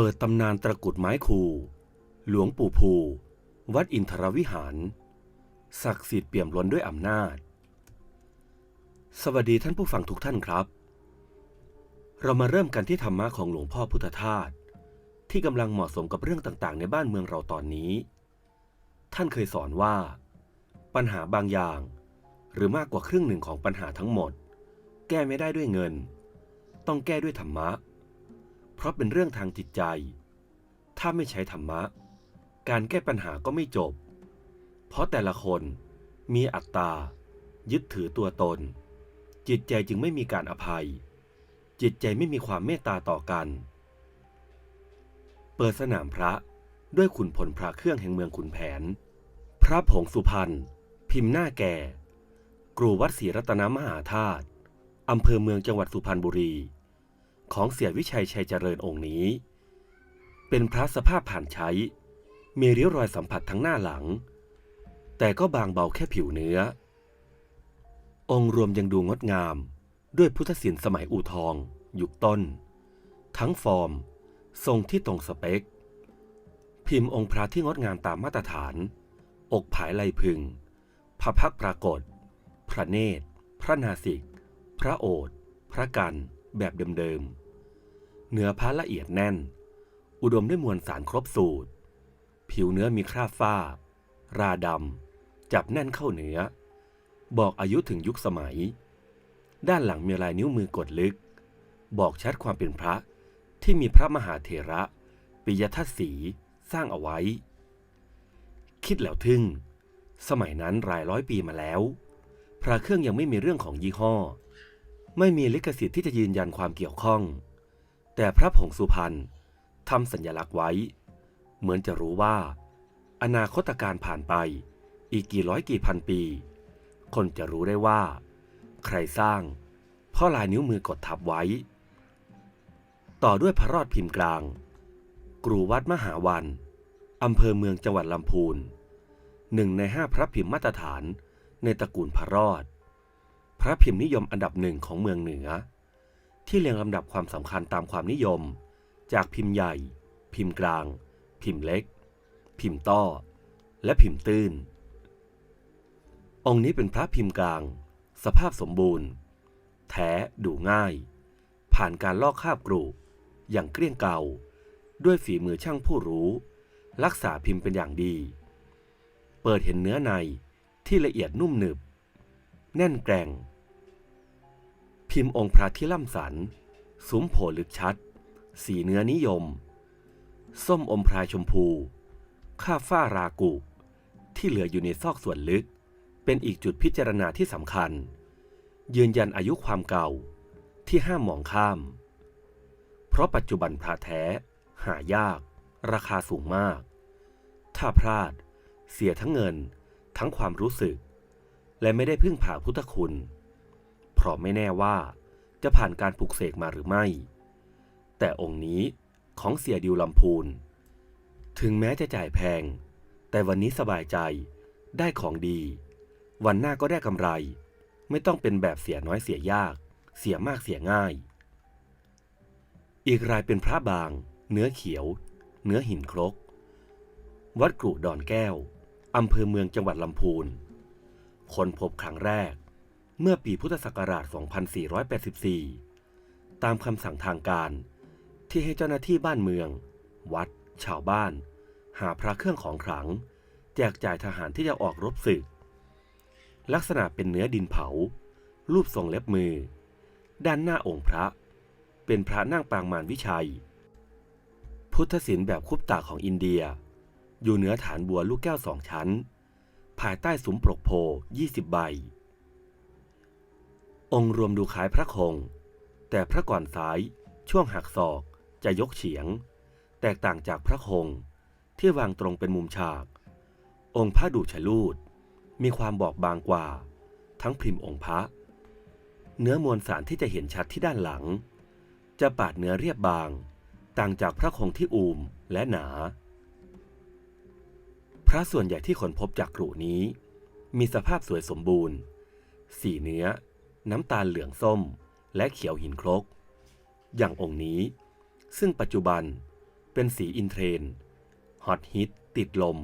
เปิดตำนานตะกุดไม้คู หลวงปู่ภู วัดอินทรวิหาร ศักดิ์สิทธิ์เปี่ยมล้นด้วยอำนาจ สวัสดีท่านผู้ฟังทุกท่านครับ เรามาเริ่มกันที่ธรรมะของหลวงพ่อพุทธทาสที่กำลังเหมาะสมกับเรื่องต่างๆ ในบ้านเมืองเราตอนนี้ ท่านเคยสอนว่า ปัญหาบางอย่าง หรือมากกว่าครึ่งหนึ่งของปัญหาทั้งหมด แก้ไม่ได้ด้วยเงิน ต้องแก้ด้วยธรรมะเพราะเป็นเรื่องทางจิตใจ ถ้าไม่ใช้ธรรมะ การแก้ปัญหาก็ไม่จบ เพราะแต่ละคนมีอัตตา ยึดถือตัวตน จิตใจจึงไม่มีการอภัย จิตใจไม่มีความเมตตาต่อกัน เปิดสนามพระด้วยขุนพลพระเครื่องแห่งเมืองขุนแผน พระผงสุพรรณพิมพ์หน้าแก่กรูวัดศรีรัตนมหาธาตุอำเภอเมืองจังหวัดสุพรรณบุรี ของเสียวิชัยชัยเจริญองค์นี้ เป็นพระสภาพผ่านใช้ มีริ้วรอยสัมผัสทั้งหน้าหลัง แต่ก็บางเบาแค่ผิวเนื้อ องค์รวมยังดูงดงาม ด้วยพุทธศิลป์สมัยอู่ทอง ยุคต้น ทั้งฟอร์ม ทรงที่ตรงสเปค พิมพ์องค์พระที่งดงามตามมาตรฐาน อกผายไหลพึงพระพักปรากฏ พระเนตร พระนาสิก พระโอษฐ์พระกัน แบบเดิมๆ เนื้อพระละเอียดแน่น อุดมด้วยมวลสารครบสูตร ผิวเนื้อมีคราบฝ้า ราดำ จับแน่นเข้าเนื้อ บอกอายุถึงยุคสมัย ด้านหลังมีลายนิ้วมือกดลึก บอกชัดความเป็นพระที่มีพระมหาเถระปิยทัศสีสร้างเอาไว้ คิดแล้วทึ่ง สมัยนั้นรายร้อยปีมาแล้ว พระเครื่องยังไม่มีเรื่องของยี่ห้อ ไม่มีลิขสิทธิ์ที่จะยืนยันความเกี่ยวข้อง แต่พระผงสุพรรณทำสัญลักษณ์ไว้ เหมือนจะรู้ว่า อนาคตการผ่านไป อีกกี่ร้อยกี่พันปี คนจะรู้ได้ว่า ใครสร้างพราะลายนิ้วมือกดทับไว้ ต่อด้วยพระรอดพิมพ์กลาง กรูวัดมหาวันอำเภอเมืองจังหวัดลำพูนหนึ่งในห้าพระพิมพ์มาตรฐานในตระกูลพระรอด พระพิมพ์นิยมอันดับหนึ่งของเมืองเหนือ ที่เรียงลำดับความสำคัญตามความนิยม จากพิมพ์ใหญ่ พิมพ์กลาง พิมพ์เล็ก พิมพ์ต้อ และพิมพ์ตื้น องค์นี้เป็นพระพิมพ์กลาง สภาพสมบูรณ์ แท้ดูง่าย ผ่านการลอกคาบกรูอย่างเกลี้ยงเก่า ด้วยฝีมือช่างผู้รู้ รักษาพิมพ์เป็นอย่างดี เปิดเห็นเนื้อในที่ละเอียดนุ่มหนึบ แน่นแกร่ง พิมพ์องค์พระที่ล่ำสันสุมโผลึกชัด สีเนื้อนิยม ส้มอมพรายชมพูข้าฝ้ารากุ ที่เหลืออยู่ในซอกส่วนลึก เป็นอีกจุดพิจารณาที่สำคัญ ยืนยันอายุความเก่าที่ห้ามมองข้าม เพราะปัจจุบันพระแท้ หายาก ราคาสูงมาก ถ้าพลาด เสียทั้งเงิน ทั้งความรู้สึก และไม่ได้พึ่งพาพุทธคุณ เพราะไม่แน่ว่าจะผ่านการปลุกเสกมาหรือไม่ แต่องค์นี้ของเสียดิวลำพูน ถึงแม้จะจ่ายแพง แต่วันนี้สบายใจได้ของดี วันหน้าก็ได้กำไร ไม่ต้องเป็นแบบเสียน้อยเสียยาก เสียมากเสียง่าย อีกรายเป็นพระบาง เนื้อเขียว เนื้อหินครก วัดกรุดอนแก้วอำเภอเมืองจังหวัดลำพูน คนพบครั้งแรก เมื่อปีพุทธศักราช 2484 ตามคำสั่งทางการที่ให้เจ้าหน้าที่บ้านเมือง วัด ชาวบ้าน หาพระเครื่องของขลัง แจกจ่ายทหารที่จะออกรบศึก ลักษณะเป็นเนื้อดินเผา รูปทรงเล็บมือ ด้านหน้าองค์พระ เป็นพระนั่งปางมารวิชัย พุทธศิลป์แบบคุปตาของอินเดีย อยู่เหนือฐานบัวลูกแก้วสองชั้น ภายใต้สุมปลกโพยี่สิบใบ องค์รวมดูคล้ายพระคง แต่พระก่อนซ้ายช่วงหักศอกจะยกเฉียง แตกต่างจากพระคงที่วางตรงเป็นมุมฉาก องค์พระดูชลูด มีความบอบบางกว่า ทั้งพิมพ์องค์พระ เนื้อมวลสารที่จะเห็นชัดที่ด้านหลัง จะปาดเนื้อเรียบบาง ต่างจากพระคงที่อูมและหนา พระส่วนใหญ่ที่คนพบจากกรุนี้ มีสภาพสวยสมบูรณ์ สีเนื้อ น้ำตาลเหลืองส้ม และเขียวหินครก อย่างองค์นี้ ซึ่งปัจจุบันเป็นสีอินเทรนด์ฮอตฮิตติดลม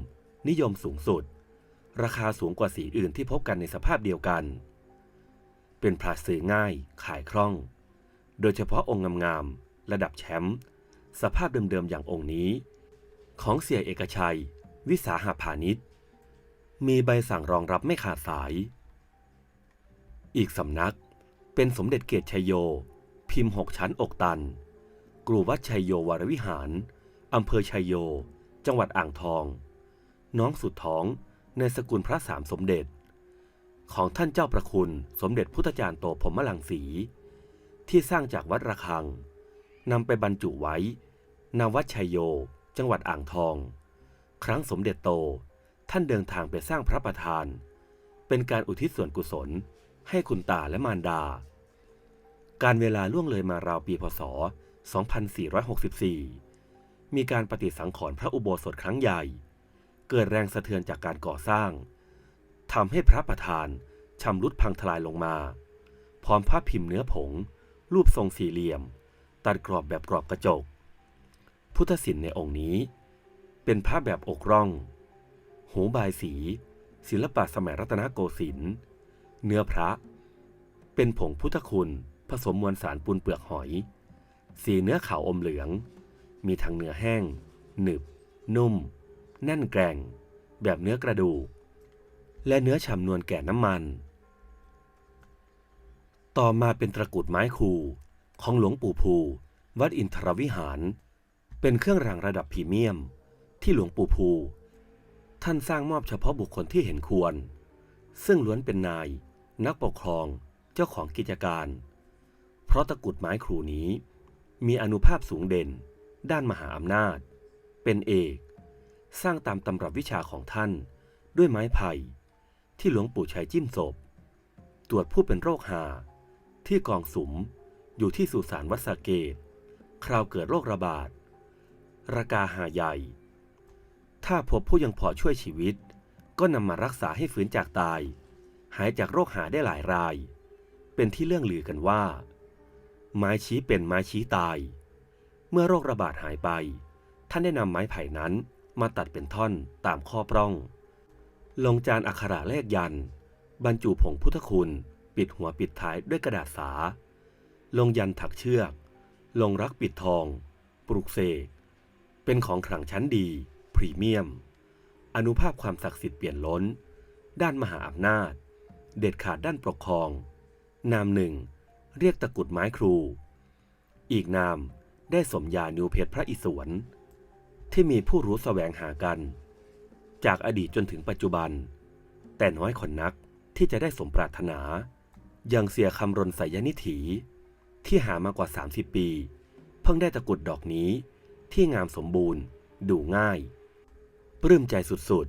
นิยมสูงสุด ราคาสูงกว่าสีอื่นที่พบกันในสภาพเดียวกัน เป็นพลาซื้อง่ายขายคล่อง โดยเฉพาะองค์งามๆระดับแชมป์สภาพเดิมๆอย่างองค์นี้ ของเสียเอกชัย วิสาหพาณิชย์ มีใบสั่งรองรับไม่ขาดสาย อีกสำนักเป็นสมเด็จเกตชัยโย พิมพ์หกชั้นอกตัน กรูวัดชัยโยวรวิหาร อำเภอชัยโย จังหวัดอ่างทอง น้องสุดท้องในสกุลพระสามสมเด็จ ของท่านเจ้าประคุณสมเด็จพุทธจารย์โตพรหมลังสี ที่สร้างจากวัดระฆังนำไปบรรจุไว้ณวัดชัยโย จังหวัดอ่างทอง ครั้งสมเด็จโต ท่านเดินทางไปสร้างพระประธาน เป็นการอุทิศส่วนกุศล ให้คุณตาและมารดา การเวลาล่วงเลยมาราวปีพศ 2464 มีการปฏิสังขรณ์พระอุโบสถครั้งใหญ่ เกิดแรงสะเทือนจากการก่อสร้างทำให้พระประธานชำรุดพังทลายลงมา พร้อมภาพพิมพ์เนื้อผง รูปทรงสี่เหลี่ยม ตัดกรอบแบบกรอบกระจก พุทธศิลป์ในองค์นี้ เป็นภาพแบบอกร่อง หูบายสี ศิลปะสมัยรัตนโกสินทร์ เนื้อพระ เป็นผงพุทธคุณ ผสมมวลสารปูนเปลือกหอย สีเนื้อขาวอมเหลือง มีทั้งเนื้อแห้ง หนึบ นุ่ม แน่นแกร่ง แบบเนื้อกระดูก และเนื้อฉ่ำนวลแก่น้ำมัน ต่อมาเป็นตะกรุดไม้คูของหลวงปู่ภู วัดอินทรวิหาร เป็นเครื่องรางระดับพรีเมียม ที่หลวงปู่ภู ท่านสร้างมอบเฉพาะบุคคลที่เห็นควร ซึ่งล้วนเป็นนาย นักปกครองเจ้าของกิจการ เพราะตะกุดไม้ครูนี้ มีอนุภาพสูงเด่น ด้านมหาอำนาจ เป็นเอก สร้างตามตำรับวิชาของท่าน ด้วยไม้ไผ่ที่หลวงปู่ใช้จิ้มศพ ตรวจผู้เป็นโรคหา ที่กองสุมอยู่ที่สุสานวัดสะเกต คราวเกิดโรคระบาดระกาหาใหญ่ ถ้าพบผู้ยังพอช่วยชีวิต ก็นำมารักษาให้ฟื้นจากตาย หายจากโรคหาได้หลายราย เป็นที่เรื่องลือกันว่า ไม้ชี้เป็นไม้ชี้ตาย เมื่อโรคระบาดหายไป ท่านได้นำไม้ไผ่นั้นมาตัดเป็นท่อนตามข้อปล้อง ลงจานอักขระเลขยัน บรรจุผงพุทธคุณ ปิดหัวปิดท้ายด้วยกระดาษสา ลงยันถักเชือก ลงรักปิดทอง ปลุกเสกเป็นของขลังชั้นดี รีเมียม อนุภาพความศักดิ์สิทธิ์เปลี่ยนล้น ด้านมหาอำนาจ เด็ดขาดด้านปกครอง นามหนึ่ง เรียกตะกุดไม้ครู อีกนามได้สมญานิวเพชรพระอิศวรที่มีผู้รู้แสวงหากัน จากอดีตจนถึงปัจจุบัน แต่น้อยคนนักที่จะได้สมปรารถนาอย่างเสียคำรณสายนิถีที่หามากว่า 30 ปี เพิ่งได้ตะกุดดอกนี้ที่งามสมบูรณ์ ดูง่าย ปลื้มใจสุด